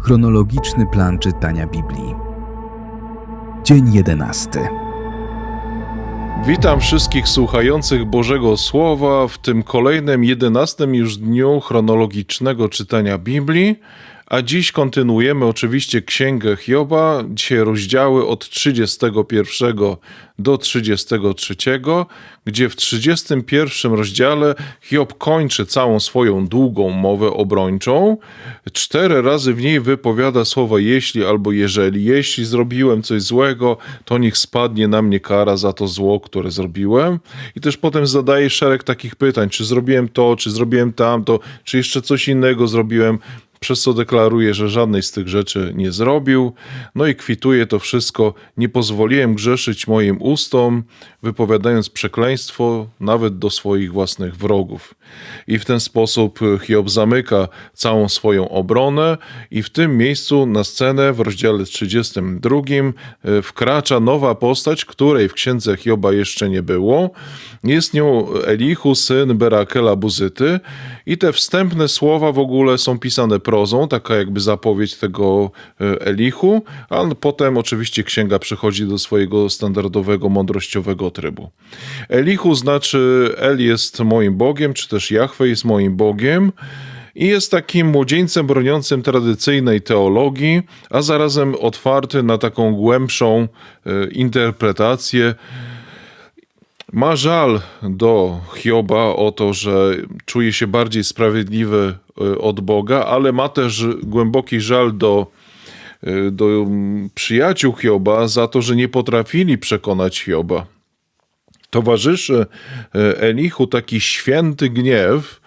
Chronologiczny plan czytania Biblii. Dzień 11. Witam wszystkich słuchających Bożego Słowa w tym kolejnym, jedenastym już dniu chronologicznego czytania Biblii. A dziś kontynuujemy oczywiście Księgę Hioba, dzisiaj rozdziały od 31 do 33, gdzie w 31 rozdziale Hiob kończy całą swoją długą mowę obrończą. Cztery razy w niej wypowiada słowa jeśli albo jeżeli. Jeśli zrobiłem coś złego, to niech spadnie na mnie kara za to zło, które zrobiłem. I też potem zadaje szereg takich pytań, czy zrobiłem to, czy zrobiłem tamto, czy jeszcze coś innego zrobiłem przez co deklaruje, że żadnej z tych rzeczy nie zrobił. No i kwituje to wszystko. Nie pozwoliłem grzeszyć moim ustom, wypowiadając przekleństwo nawet do swoich własnych wrogów. I w ten sposób Hiob zamyka całą swoją obronę i w tym miejscu na scenę w rozdziale 32 e, wkracza nowa postać, której w księdze Hioba jeszcze nie było. Jest nią Elichu, syn Berakela Buzyty i te wstępne słowa w ogóle są pisane prozą, taka jakby zapowiedź tego e, Elichu, a potem oczywiście księga przechodzi do swojego standardowego, mądrościowego trybu. Elichu znaczy El jest moim Bogiem, czy też Jahwe jest moim Bogiem i jest takim młodzieńcem broniącym tradycyjnej teologii, a zarazem otwarty na taką głębszą e, interpretację. Ma żal do Hioba o to, że czuje się bardziej sprawiedliwy e, od Boga, ale ma też głęboki żal do, e, do przyjaciół Hioba za to, że nie potrafili przekonać Hioba. Towarzyszy Elichu taki święty gniew,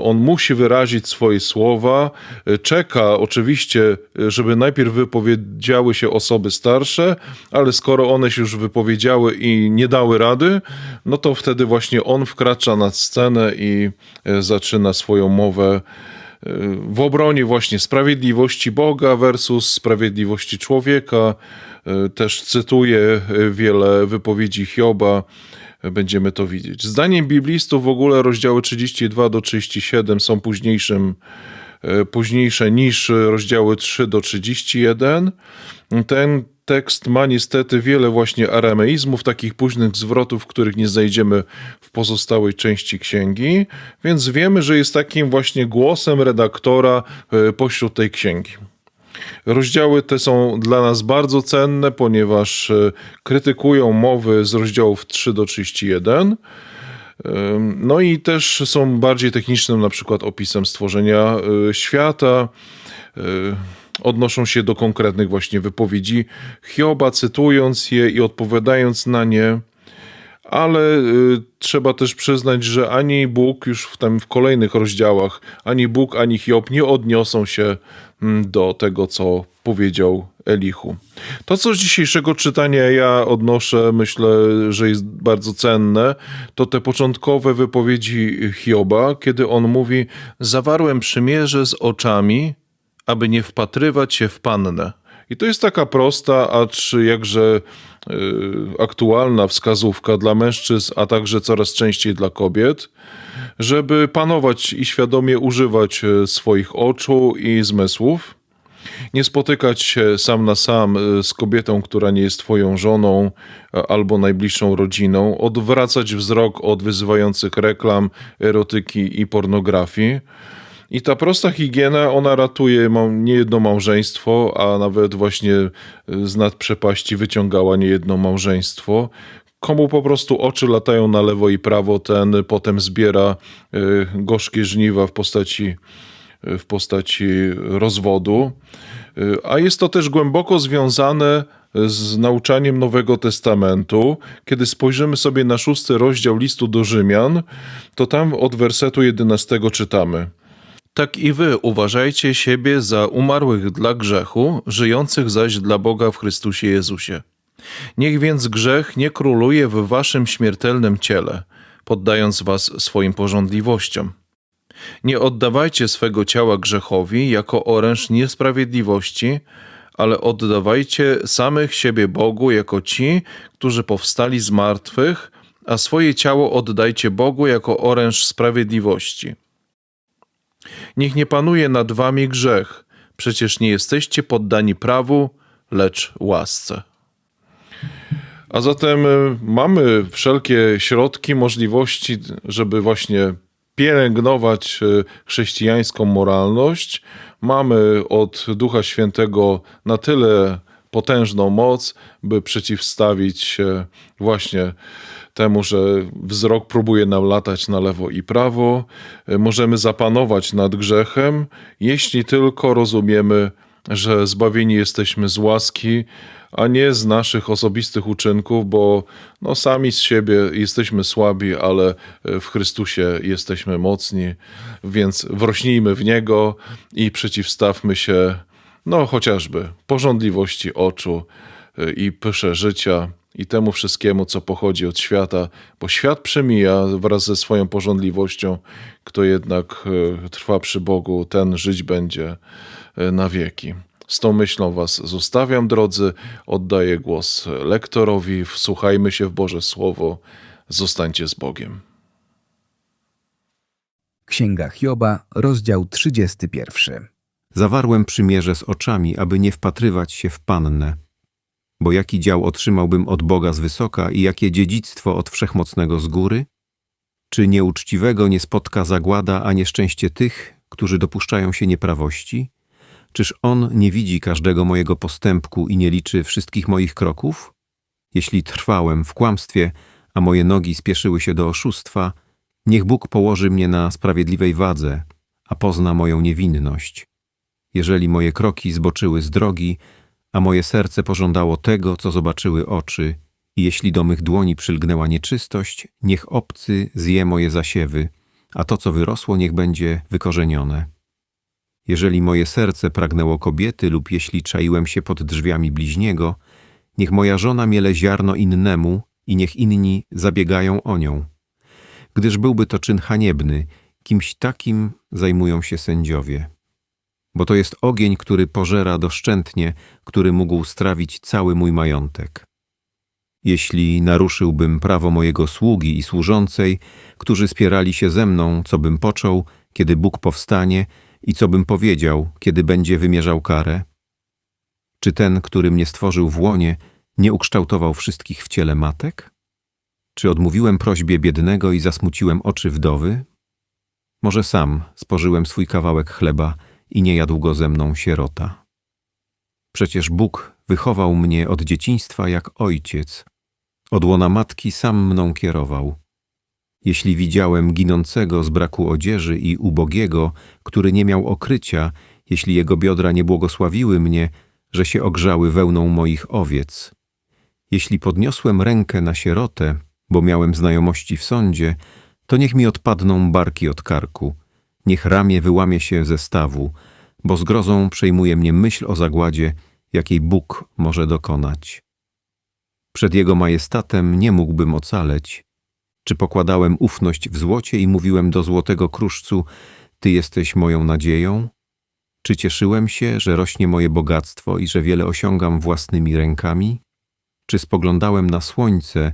on musi wyrazić swoje słowa, czeka oczywiście, żeby najpierw wypowiedziały się osoby starsze, ale skoro one się już wypowiedziały i nie dały rady, no to wtedy właśnie on wkracza na scenę i zaczyna swoją mowę w obronie właśnie sprawiedliwości Boga versus sprawiedliwości człowieka. Też cytuję wiele wypowiedzi Hioba, będziemy to widzieć. Zdaniem biblistów w ogóle rozdziały 32 do 37 są późniejszym, późniejsze niż rozdziały 3 do 31. Ten tekst ma niestety wiele właśnie arameizmów, takich późnych zwrotów, których nie znajdziemy w pozostałej części księgi, więc wiemy, że jest takim właśnie głosem redaktora pośród tej księgi. Rozdziały te są dla nas bardzo cenne, ponieważ krytykują mowy z rozdziałów 3 do 31. No i też są bardziej technicznym, na przykład opisem stworzenia świata odnoszą się do konkretnych właśnie wypowiedzi Hioba, cytując je i odpowiadając na nie. Ale y, trzeba też przyznać, że ani Bóg już w, tym, w kolejnych rozdziałach, ani Bóg, ani Hiob nie odniosą się mm, do tego, co powiedział Elichu. To, co z dzisiejszego czytania ja odnoszę, myślę, że jest bardzo cenne, to te początkowe wypowiedzi Hioba, kiedy on mówi: Zawarłem przymierze z oczami, aby nie wpatrywać się w pannę. I to jest taka prosta, acz jakże y, aktualna wskazówka dla mężczyzn, a także coraz częściej dla kobiet, żeby panować i świadomie używać y, swoich oczu i zmysłów. Nie spotykać się sam na sam y, z kobietą, która nie jest twoją żoną albo najbliższą rodziną, odwracać wzrok od wyzywających reklam, erotyki i pornografii i ta prosta higiena, ona ratuje nie jedno małżeństwo, a nawet właśnie z nad przepaści wyciągała nie jedno małżeństwo. Komu po prostu oczy latają na lewo i prawo, ten potem zbiera y, gorzkie żniwa w postaci, w postaci rozwodu. Y, a jest to też głęboko związane z nauczaniem Nowego Testamentu. Kiedy spojrzymy sobie na szósty rozdział listu do Rzymian, to tam od wersetu 11 czytamy – tak i wy uważajcie siebie za umarłych dla grzechu, żyjących zaś dla Boga w Chrystusie Jezusie. Niech więc grzech nie króluje w waszym śmiertelnym ciele, poddając was swoim porządliwościom. Nie oddawajcie swego ciała grzechowi jako oręż niesprawiedliwości, ale oddawajcie samych siebie Bogu jako ci, którzy powstali z martwych, a swoje ciało oddajcie Bogu jako oręż sprawiedliwości. Niech nie panuje nad wami grzech, Przecież nie jesteście poddani prawu, lecz łasce. A zatem y, mamy wszelkie środki, możliwości, żeby właśnie pielęgnować y, chrześcijańską moralność. Mamy od Ducha Świętego na tyle potężną moc, by przeciwstawić się właśnie temu, że wzrok próbuje nam latać na lewo i prawo. Y, Możemy zapanować nad grzechem, jeśli tylko rozumiemy, że zbawieni jesteśmy z łaski, a nie z naszych osobistych uczynków, bo no, sami z siebie jesteśmy słabi, ale w Chrystusie jesteśmy mocni, więc wrośnijmy w Niego i przeciwstawmy się, no chociażby porządliwości oczu y, i pysze życia i temu wszystkiemu, co pochodzi od świata, bo świat przemija wraz ze swoją porządliwością, kto jednak y, trwa przy Bogu, ten żyć będzie y, na wieki. Z tą myślą Was zostawiam, drodzy. Oddaję głos lektorowi. Wsłuchajmy się w Boże Słowo. Zostańcie z Bogiem. Księga Hioba, rozdział 31. Zawarłem przymierze z oczami, aby nie wpatrywać się w pannę. Bo jaki dział otrzymałbym od Boga z wysoka i jakie dziedzictwo od Wszechmocnego z góry? Czy nieuczciwego nie spotka zagłada, a nieszczęście tych, którzy dopuszczają się nieprawości? Czyż On nie widzi każdego mojego postępku i nie liczy wszystkich moich kroków? Jeśli trwałem w kłamstwie, a moje nogi spieszyły się do oszustwa, niech Bóg położy mnie na sprawiedliwej wadze, a pozna moją niewinność. Jeżeli moje kroki zboczyły z drogi, a moje serce pożądało tego, co zobaczyły oczy, i jeśli do mych dłoni przylgnęła nieczystość, niech obcy zje moje zasiewy, a to, co wyrosło, niech będzie wykorzenione. Jeżeli moje serce pragnęło kobiety lub jeśli czaiłem się pod drzwiami bliźniego, niech moja żona miele ziarno innemu i niech inni zabiegają o nią. Gdyż byłby to czyn haniebny, kimś takim zajmują się sędziowie. Bo to jest ogień, który pożera doszczętnie, który mógł strawić cały mój majątek. Jeśli naruszyłbym prawo mojego sługi i służącej, którzy spierali się ze mną, co bym począł, kiedy Bóg powstanie i co bym powiedział, kiedy będzie wymierzał karę? Czy ten, który mnie stworzył w łonie, nie ukształtował wszystkich w ciele matek? Czy odmówiłem prośbie biednego i zasmuciłem oczy wdowy? Może sam spożyłem swój kawałek chleba i nie jadł go ze mną sierota. Przecież Bóg wychował mnie od dzieciństwa jak ojciec. Od łona matki sam mną kierował. Jeśli widziałem ginącego z braku odzieży i ubogiego, który nie miał okrycia, jeśli jego biodra nie błogosławiły mnie, że się ogrzały wełną moich owiec. Jeśli podniosłem rękę na sierotę, bo miałem znajomości w sądzie, to niech mi odpadną barki od karku, niech ramię wyłamie się ze stawu, bo zgrozą przejmuje mnie myśl o zagładzie, jakiej Bóg może dokonać. Przed Jego majestatem nie mógłbym ocaleć. Czy pokładałem ufność w złocie i mówiłem do złotego kruszcu, Ty jesteś moją nadzieją? Czy cieszyłem się, że rośnie moje bogactwo i że wiele osiągam własnymi rękami? Czy spoglądałem na słońce,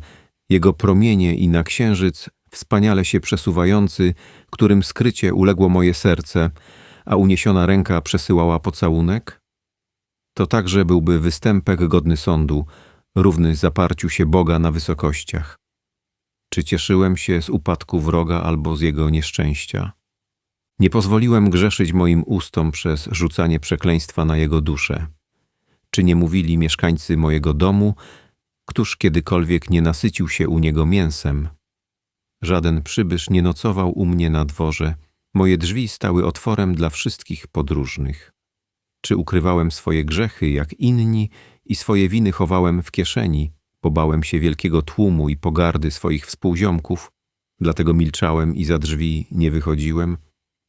jego promienie i na księżyc, wspaniale się przesuwający, którym skrycie uległo moje serce, a uniesiona ręka przesyłała pocałunek? To także byłby występek godny sądu, równy zaparciu się Boga na wysokościach. Czy cieszyłem się z upadku wroga albo z jego nieszczęścia? Nie pozwoliłem grzeszyć moim ustom przez rzucanie przekleństwa na jego duszę. Czy nie mówili mieszkańcy mojego domu, któż kiedykolwiek nie nasycił się u niego mięsem? Żaden przybysz nie nocował u mnie na dworze, moje drzwi stały otworem dla wszystkich podróżnych. Czy ukrywałem swoje grzechy jak inni i swoje winy chowałem w kieszeni, bo bałem się wielkiego tłumu i pogardy swoich współziomków, dlatego milczałem i za drzwi nie wychodziłem?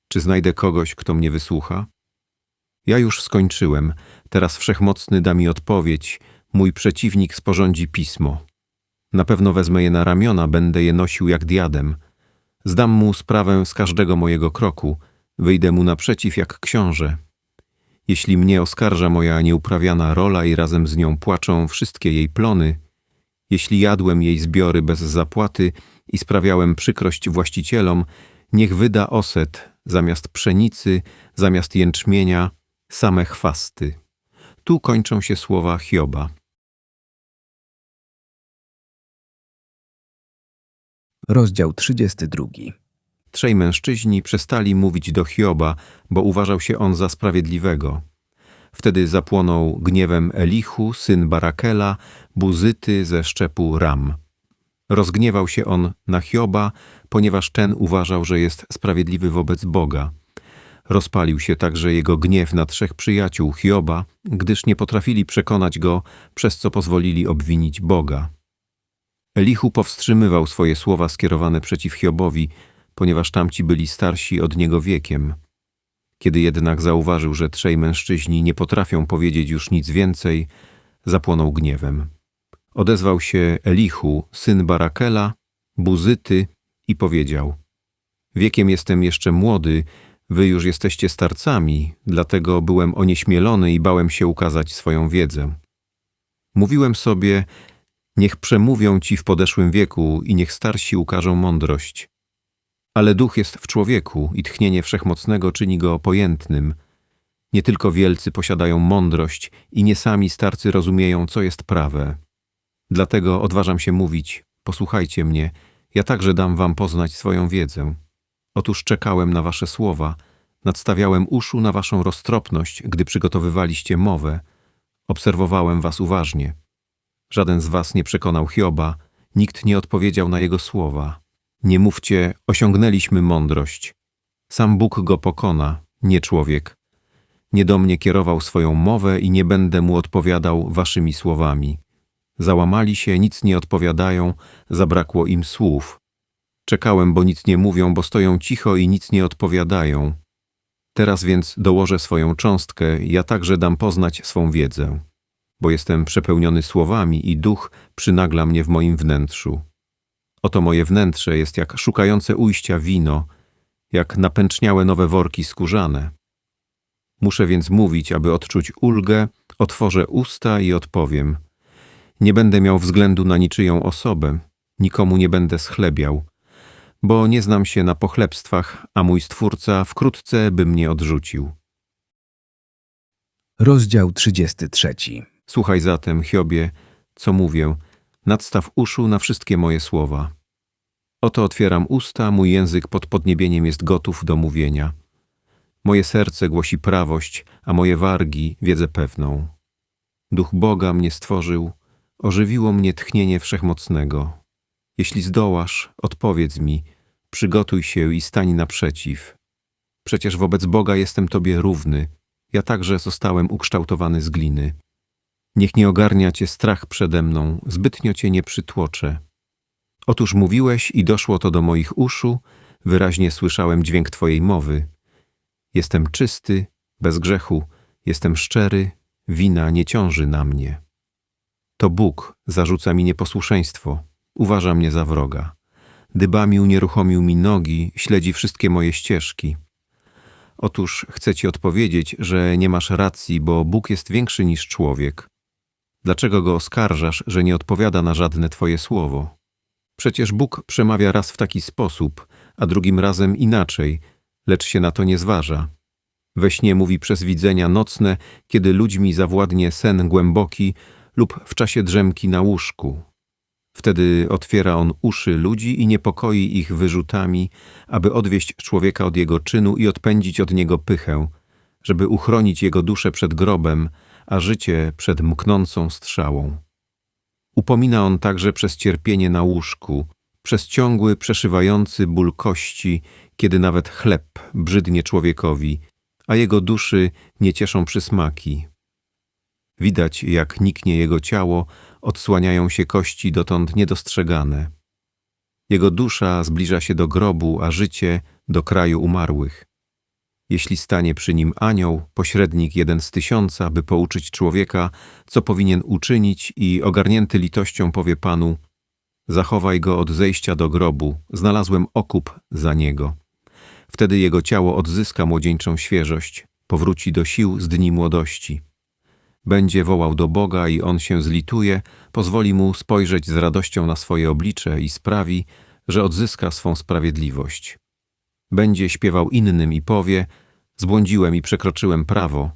Czy znajdę kogoś, kto mnie wysłucha? Ja już skończyłem, teraz Wszechmocny da mi odpowiedź, mój przeciwnik sporządzi pismo. Na pewno wezmę je na ramiona, będę je nosił jak diadem. Zdam mu sprawę z każdego mojego kroku, wyjdę mu naprzeciw jak książę. Jeśli mnie oskarża moja nieuprawiana rola i razem z nią płaczą wszystkie jej plony, jeśli jadłem jej zbiory bez zapłaty i sprawiałem przykrość właścicielom, niech wyda oset zamiast pszenicy, zamiast jęczmienia, same chwasty. Tu kończą się słowa Hioba. Rozdział 32. Trzej mężczyźni przestali mówić do Hioba, bo uważał się on za sprawiedliwego. Wtedy zapłonął gniewem Elichu, syn Barakela, buzyty ze szczepu Ram. Rozgniewał się on na Hioba, ponieważ ten uważał, że jest sprawiedliwy wobec Boga. Rozpalił się także jego gniew na trzech przyjaciół Hioba, gdyż nie potrafili przekonać go, przez co pozwolili obwinić Boga. Elichu powstrzymywał swoje słowa skierowane przeciw Hiobowi, ponieważ tamci byli starsi od niego wiekiem. Kiedy jednak zauważył, że trzej mężczyźni nie potrafią powiedzieć już nic więcej, zapłonął gniewem. Odezwał się Elichu, syn Barakela, Buzyty i powiedział Wiekiem jestem jeszcze młody, wy już jesteście starcami, dlatego byłem onieśmielony i bałem się ukazać swoją wiedzę. Mówiłem sobie, niech przemówią ci w podeszłym wieku i niech starsi ukażą mądrość. Ale duch jest w człowieku i tchnienie wszechmocnego czyni go pojętnym. Nie tylko wielcy posiadają mądrość i nie sami starcy rozumieją, co jest prawe. Dlatego odważam się mówić, posłuchajcie mnie, ja także dam wam poznać swoją wiedzę. Otóż czekałem na wasze słowa, nadstawiałem uszu na waszą roztropność, gdy przygotowywaliście mowę. Obserwowałem was uważnie. Żaden z was nie przekonał Hioba, nikt nie odpowiedział na jego słowa. Nie mówcie, osiągnęliśmy mądrość. Sam Bóg go pokona, nie człowiek. Nie do mnie kierował swoją mowę i nie będę mu odpowiadał waszymi słowami. Załamali się, nic nie odpowiadają, zabrakło im słów. Czekałem, bo nic nie mówią, bo stoją cicho i nic nie odpowiadają. Teraz więc dołożę swoją cząstkę, ja także dam poznać swą wiedzę, bo jestem przepełniony słowami i duch przynagla mnie w moim wnętrzu. Oto moje wnętrze jest jak szukające ujścia wino, jak napęczniałe nowe worki skórzane. Muszę więc mówić, aby odczuć ulgę, otworzę usta i odpowiem. Nie będę miał względu na niczyją osobę, nikomu nie będę schlebiał, bo nie znam się na pochlebstwach, a mój Stwórca wkrótce by mnie odrzucił. Rozdział 33. Słuchaj zatem, Hiobie, co mówię, nadstaw uszu na wszystkie moje słowa. Oto otwieram usta, mój język pod podniebieniem jest gotów do mówienia. Moje serce głosi prawość, a moje wargi wiedzę pewną. Duch Boga mnie stworzył, ożywiło mnie tchnienie wszechmocnego. Jeśli zdołasz, odpowiedz mi, przygotuj się i stań naprzeciw. Przecież wobec Boga jestem Tobie równy, ja także zostałem ukształtowany z gliny. Niech nie ogarnia Cię strach przede mną, zbytnio Cię nie przytłoczę. Otóż mówiłeś i doszło to do moich uszu, wyraźnie słyszałem dźwięk Twojej mowy. Jestem czysty, bez grzechu, jestem szczery, wina nie ciąży na mnie. To Bóg zarzuca mi nieposłuszeństwo, uważa mnie za wroga. Dybami unieruchomił mi nogi, śledzi wszystkie moje ścieżki. Otóż chcę Ci odpowiedzieć, że nie masz racji, bo Bóg jest większy niż człowiek. Dlaczego go oskarżasz, że nie odpowiada na żadne Twoje słowo? Przecież Bóg przemawia raz w taki sposób, a drugim razem inaczej, lecz się na to nie zważa. We śnie mówi przez widzenia nocne, kiedy ludźmi zawładnie sen głęboki lub w czasie drzemki na łóżku. Wtedy otwiera on uszy ludzi i niepokoi ich wyrzutami, aby odwieść człowieka od jego czynu i odpędzić od niego pychę, żeby uchronić jego duszę przed grobem, a życie przed mknącą strzałą. Upomina on także przez cierpienie na łóżku, przez ciągły, przeszywający ból kości, kiedy nawet chleb brzydnie człowiekowi, a jego duszy nie cieszą przysmaki. Widać, jak niknie jego ciało, odsłaniają się kości dotąd niedostrzegane. Jego dusza zbliża się do grobu, a życie do kraju umarłych. Jeśli stanie przy nim anioł, pośrednik jeden z tysiąca, by pouczyć człowieka, co powinien uczynić i ogarnięty litością powie Panu Zachowaj go od zejścia do grobu, znalazłem okup za niego. Wtedy jego ciało odzyska młodzieńczą świeżość, powróci do sił z dni młodości. Będzie wołał do Boga i On się zlituje, pozwoli mu spojrzeć z radością na swoje oblicze i sprawi, że odzyska swą sprawiedliwość. Będzie śpiewał innym i powie: Zbłądziłem i przekroczyłem prawo,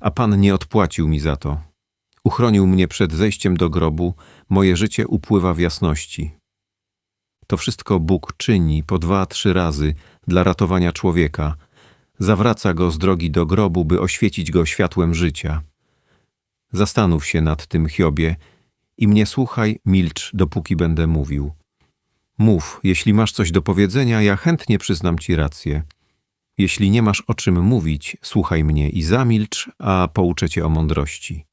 a Pan nie odpłacił mi za to. Uchronił mnie przed zejściem do grobu, moje życie upływa w jasności. To wszystko Bóg czyni po dwa, trzy razy dla ratowania człowieka. Zawraca go z drogi do grobu, by oświecić go światłem życia. Zastanów się nad tym, Hiobie, i mnie słuchaj, milcz, dopóki będę mówił. Mów, jeśli masz coś do powiedzenia, ja chętnie przyznam ci rację. Jeśli nie masz o czym mówić, słuchaj mnie i zamilcz, a pouczę cię o mądrości.